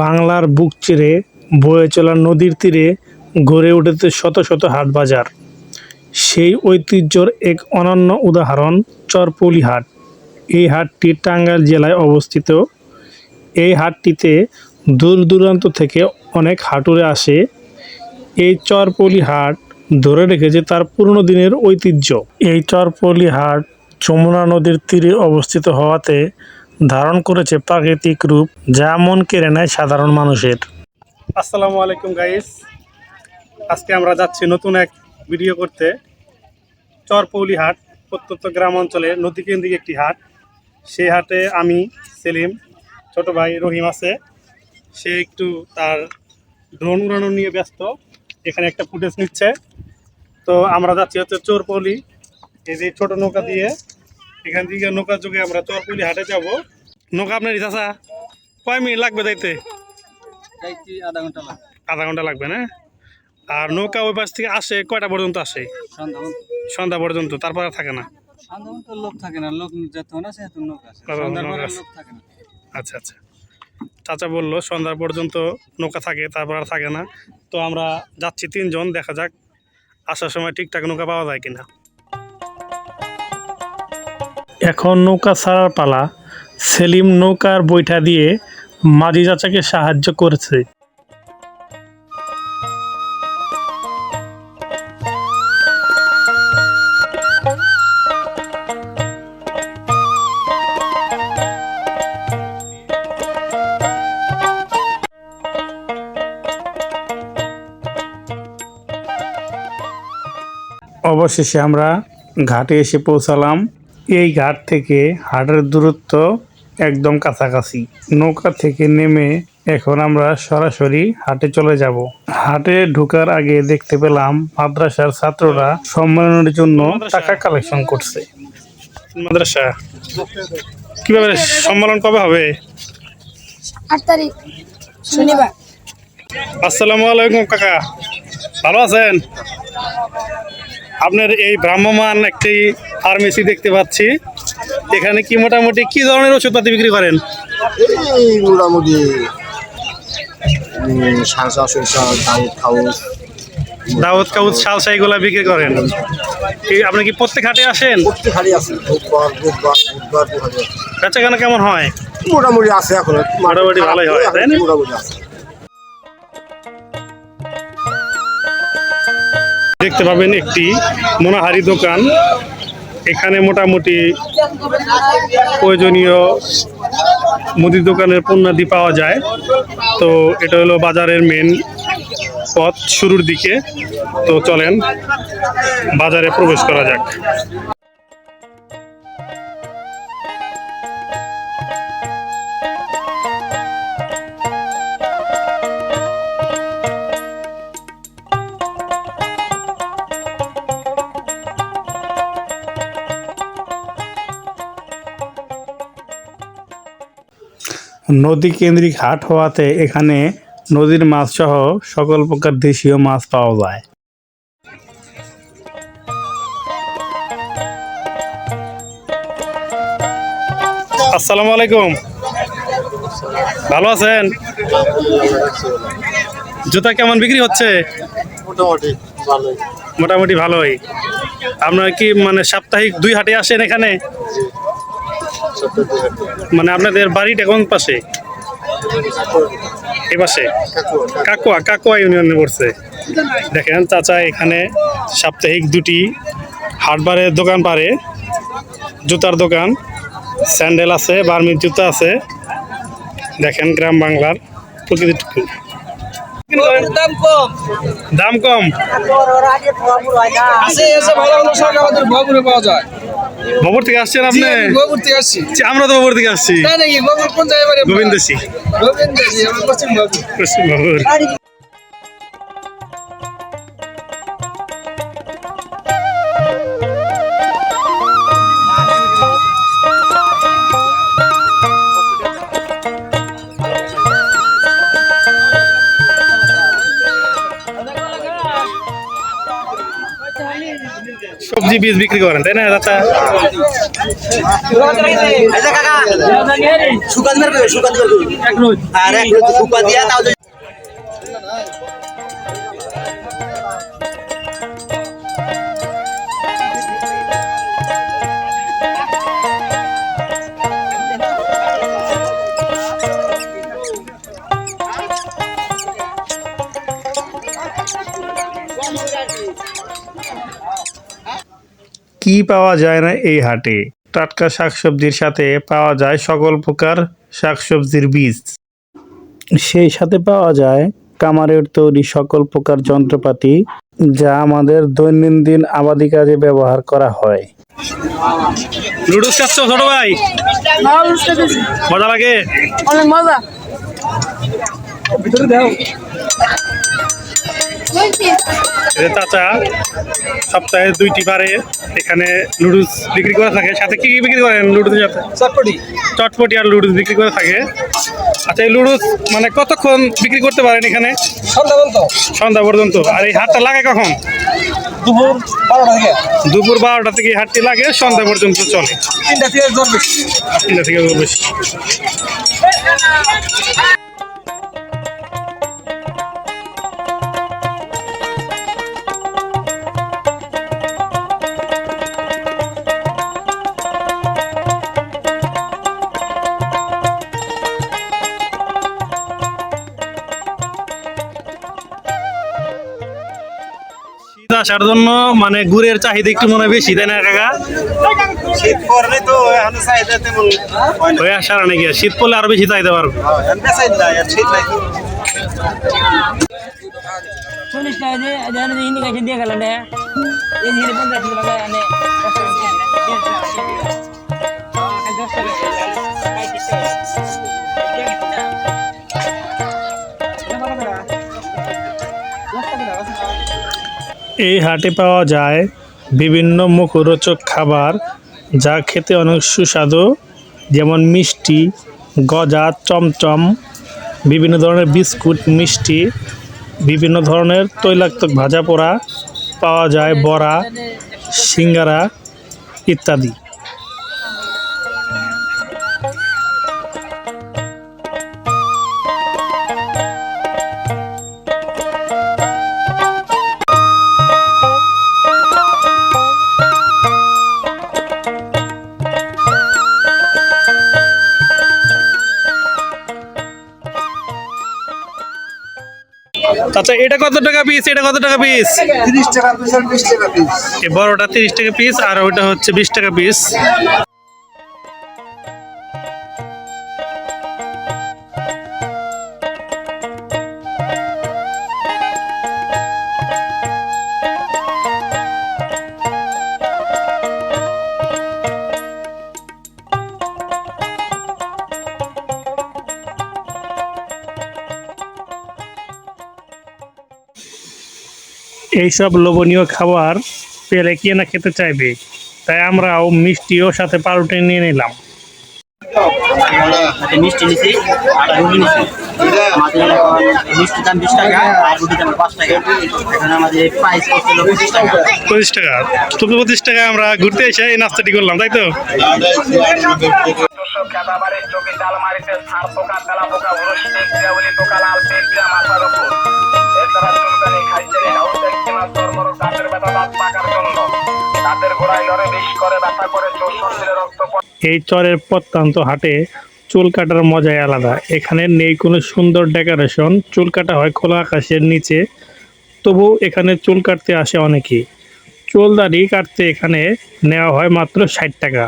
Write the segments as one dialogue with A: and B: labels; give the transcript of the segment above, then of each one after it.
A: বাংলার বুক চিরে, বয়ে চলা নদীর তীরে গড়ে উঠেছে শত শত হাট বাজার। সেই ঐতিহ্যর এক অনন্য উদাহরণ চরপলি হাট। এই হাটটি টাঙ্গাইল জেলায় অবস্থিত। এই হাটটিতে দূর দূরান্ত থেকে অনেক হাটুরে আসে এই চরপলি হাট ধরে রেখেছে তার পুরনো দিনের ঐতিহ্য। এই চরপলি হাট যমুনা নদীর তীরে অবস্থিত হওয়াতে ধারণ করেছে প্রাকৃতিক রূপ, যা মন কেড়ে নেয় সাধারণ মানুষের। আসসালামু আলাইকুম গাইস আজকে আমরা যাচ্ছি নতুন এক ভিডিও করতে। চরপৌলি হাট প্রত্যন্ত গ্রাম অঞ্চলে নদীকেন্দ্রিক একটি হাট। সেই হাটে আমি, সেলিম, ছোট ভাই রহিম আছে। সে একটু তার ড্রোন উড়ানো নিয়ে ব্যস্ত। এখানে একটা ফুটেজ নিচ্ছে। তো আমরা যাচ্ছি হচ্ছে চোরপলি এই যে ছোট নৌকা দিয়ে এখান থেকে নৌকা যোগে আমরা চরপলি হাটে যাব। নৌকা আপনার চাষা কয় মিনিট লাগবে যাইতে?
B: আধা ঘণ্টা লাগে
A: আধা ঘণ্টা লাগবে না? আর নৌকা ওই পাশ থেকে আসে কয়টা পর্যন্ত আসে?
B: সন্ধ্যা
A: সন্ধ্যা পর্যন্ত তারপর আর থাকে না?
B: লোক থাকে না লোক যেত না সেহেতু
A: আচ্ছা আচ্ছা। চাচা বলল সন্ধ্যা পর্যন্ত নৌকা থাকে, তারপর আর থাকে না। তো আমরা যাচ্ছি তিনজন, দেখা যাক আসার সময় ঠিকঠাক নৌকা পাওয়া যায় কিনা। এখন নৌকা ছাড়ার পালা। সেলিম নৌকার বৈঠা দিয়ে মাঝি চাচাকে সাহায্য করেছে। অবশেষে আমরা ঘাটে এসে পৌঁছালাম। এই ঘাট থেকে হাটের দূরত্ব একদম কাছাকাছি। নৌকা থেকে নেমে এখন আমরা সরাসরি হাটে চলে যাব। হাটে ঢোকার আগে দেখতে পেলাম মাদ্রাসার ছাত্ররা সম্মেলনের জন্য টাকা কালেকশন করছে। মাদ্রাসা কীভাবে সম্মেলন কবে হবে?
C: আট তারিখ। শনিবার।
A: আসসালামু আলাইকুম কাকা ভালো আছেন? আপনার এই ভ্রাম্যমান একটি ফার্মেসি দেখতে পাচ্ছি। এখানে কি মোটামুটি কি ধরনের ওষুধপাতি বিক্রি করেন?
D: মোটামুটি সারসা সরসা দাউদ খাউস
A: দাউদ কাউদ শালসা এগুলা বিক্রি করেন। আপনি কি প্রত্যেক হাটে আসেন?
D: প্রত্যেক বুধবার বুধবার বুধবার
A: কেমন হয়?
D: মোটামুটি আছে এখন।
A: মোটামুটি ভালোই হয়, তাই না?
D: মোটামুটি আছে।
A: দেখতে পাবেন একটি মোনাহারি দোকান। এখানে মোটামুটি প্রয়োজনীয় মুদির দোকানের পণ্যাদি পাওয়া যায়। তো এটা হলো বাজারের মেন পথ শুরুর দিকে। তো চলেন বাজারে প্রবেশ করা যাক। নদী কেন্দ্রিক হাট হওয়াতে এখানে নদীর মাছ সহ সকল প্রকার দেশীয় মাছ পাওয়া যায়। আসসালামু আলাইকুম। ভালো আছেন? জুতা কেমন বিক্রি হচ্ছে?
D: মোটামুটি ভালোই।
A: মোটামুটি ভালোই। আপনার কি মানে সাপ্তাহিক দুই হাটে আসেন এখানে? মানে আপনাদের বাড়িটা কোন পাশে? এ পাশে? কাকুয়া কাকুয়া ইউনিয়নে পড়ছে। দেখেন চাচা এখানে সাপ্তাহিক দুটি হাটবারের দোকান পারে। জুতার দোকান স্যান্ডেল আছে বার্মির জুতা আছে। দেখেন গ্রাম বাংলার প্রকৃতিটুকু
B: দাম কম।
A: দাম কম?
B: আছে আছে ভালো শাক আমাদের পাওয়া যায়।
A: গোবর থেকে আসছেন আপনি?
B: গোবর থেকে আসছি।
A: আমরা তো গোবর থেকে আসছি।
B: না নাকি গোবর কোন জায়গায় বাড়ি
A: গোবিন্দ সিং।
B: গোবিন্দ জি, আমার পশ্চিম বাবু
A: পশ্চিম বাবুর সবজি বীজ বিক্রি করেন তাই না দাদা?
E: শুকান
A: কি পাওয়া যায় না এই হাটে? টাটকা শাকসবজির সাথে পাওয়া যায় সকল প্রকার শাকসবজির বীজ। সেই সাথে পাওয়া যায় কামারের তৈরি সকল প্রকার যন্ত্রপাতি যা আমাদের দৈনন্দিন আবাদি কাজে ব্যবহার করা হয়। লুডুস খাচ্ছ ছোট ভাই? মজা লাগে?
C: অনেক মজা।
A: এই যে। চাচা সপ্তাহে দুইটি বারে এখানে লুডুস বিক্রি করে থাকে। সাথে কি কি বিক্রি করেন লুডুসের সাথে?
B: চটপটি।
A: চটপটি আর লুডুস বিক্রি করে থাকে। আচ্ছা এই লুডুস মানে কতক্ষণ বিক্রি করতে পারেন এখানে?
B: সন্ধ্যা বলতো
A: সন্ধ্যা পর্যন্ত। আর এই হাটটা লাগে কখন?
B: দুপুর বারোটা থেকে।
A: দুপুর বারোটা থেকে এই হাটটি লাগে সন্ধ্যা পর্যন্ত চলে।
B: তিনটা থেকে বেশি।
A: তিনটা থেকে বেশি। আসার জন্য মানে গুড়ের চাহিদা একটু মনে হয় বেশি তাই না কাকা?
D: শীত পড়লে তো এখন চাহিদা তেমন হয়ে
A: আসার নাকি? শীত পড়লে আরও বেশি চাহিদা পারবে
D: আর শীত নাই।
E: চল্লিশ টাকা দিয়ে হিন্দি কাছে দিয়ে গেল না এই হিন্দি পঞ্চাশ টাকা
A: এই হাটে পাওয়া যায় বিভিন্ন মুখরোচক খাবার যা খেতে অনেক সুস্বাদু, যেমন মিষ্টি, গজা, চমচম, বিভিন্ন ধরনের বিস্কুট, মিষ্টি, বিভিন্ন ধরনের তৈলাক্ত ভাজা পোড়া পাওয়া যায়, বড়া, সিঙ্গারা ইত্যাদি। আচ্ছা এটা কত টাকা পিস এটা কত টাকা পিস
D: তিরিশ টাকা পিস আর বিশ টাকা পিস
A: এই বড়টা তিরিশ টাকা পিস আর ওইটা হচ্ছে বিশ টাকা পিস এইসব লোভনীয় খাবার পেলে কে না খেতে চাইবে? তাই আমরাও মিষ্টিও সাথে পাউরুটি নিয়ে নিলাম।
E: মিষ্টি নিছি আর রুটি নিছি। আমাদের দাম বিশ টাকা আর রুটির দাম পাঁচ টাকা। এখন আমাদের প্রাইস করছিল পঁচিশ টাকা।
A: পঁচিশ টাকা। তুমি পঁচিশ টাকা আমরা ঘুরতে এসে এই নাস্তাটি করলাম তাই তো?
F: সার পোকা তেলা পোকা লাল মাথার উপর
A: এই চরের প্রত্যন্ত হাটে চুল কাটার মজাই আলাদা। এখানে নেই কোনো সুন্দর ডেকোরেশন, চুল কাটা হয় খোলা আকাশের নিচে। তবু এখানে চুল কাটতে আসে অনেকেই। চুল দাড়ি কাটতে এখানে নেওয়া হয় মাত্র ষাট টাকা।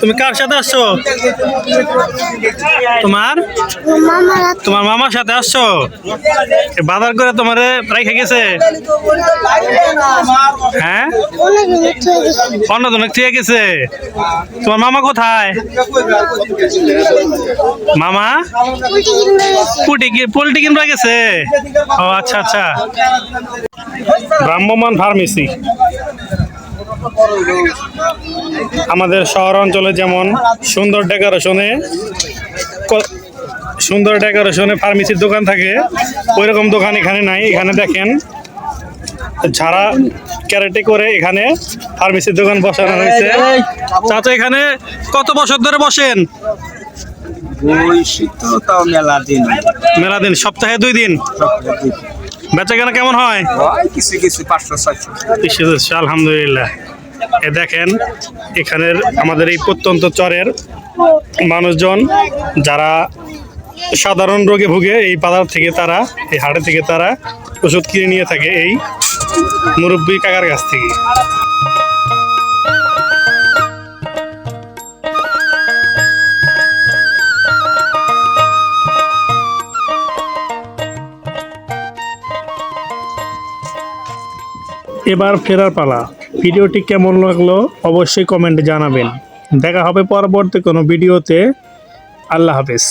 A: তুমি কার সাথে আসছো? তোমার? তোমার মামার সাথে আসছো? বাজার করে তোমার রাইখে গেছে? হ্যাঁ? অন্য জনক ঠিক গেছে। তোমার মামা কোথায়? মামা? পোল্ট্রি কিনবা গেছে? ও আচ্ছা আচ্ছা। ভ্রাম্যমান ফার্মেসি। আমাদের শহর অঞ্চলে যেমন সুন্দর ডেকোরেশনে সুন্দর ডেকোরেশনে ফার্মেসির দোকান থাকে ওই রকম দোকান এখানে নাই। এখানে দেখেন যারা ক্যারেটে করে এখানে ফার্মেসির দোকান বসানো হয়েছে। চাচা এখানে কত বছর ধরে বসেন?
D: মেলা দিন।
A: সপ্তাহে দুই দিন? বেচা কেনা কেমন হয়?
D: কিছু কিছু পাঁচশো ছয়শো।
A: আলহামদুলিল্লাহ। এ দেখেন, এখানের আমাদের এই প্রত্যন্ত চরের মানুষজন যারা সাধারণ রোগে ভুগে এই বাজার থেকে তারা, এই হাটে থেকে তারা ওষুধ কিনে নিয়ে থাকে এই মুরব্বী কাকার কাছ থেকে। এবার ফেরার পালা। ভিডিওটি কেমন লাগল অবশ্যই কমেন্টে জানাবেন। দেখা হবে পরবর্তী কোনো ভিডিওতে। আল্লাহ হাফেজ।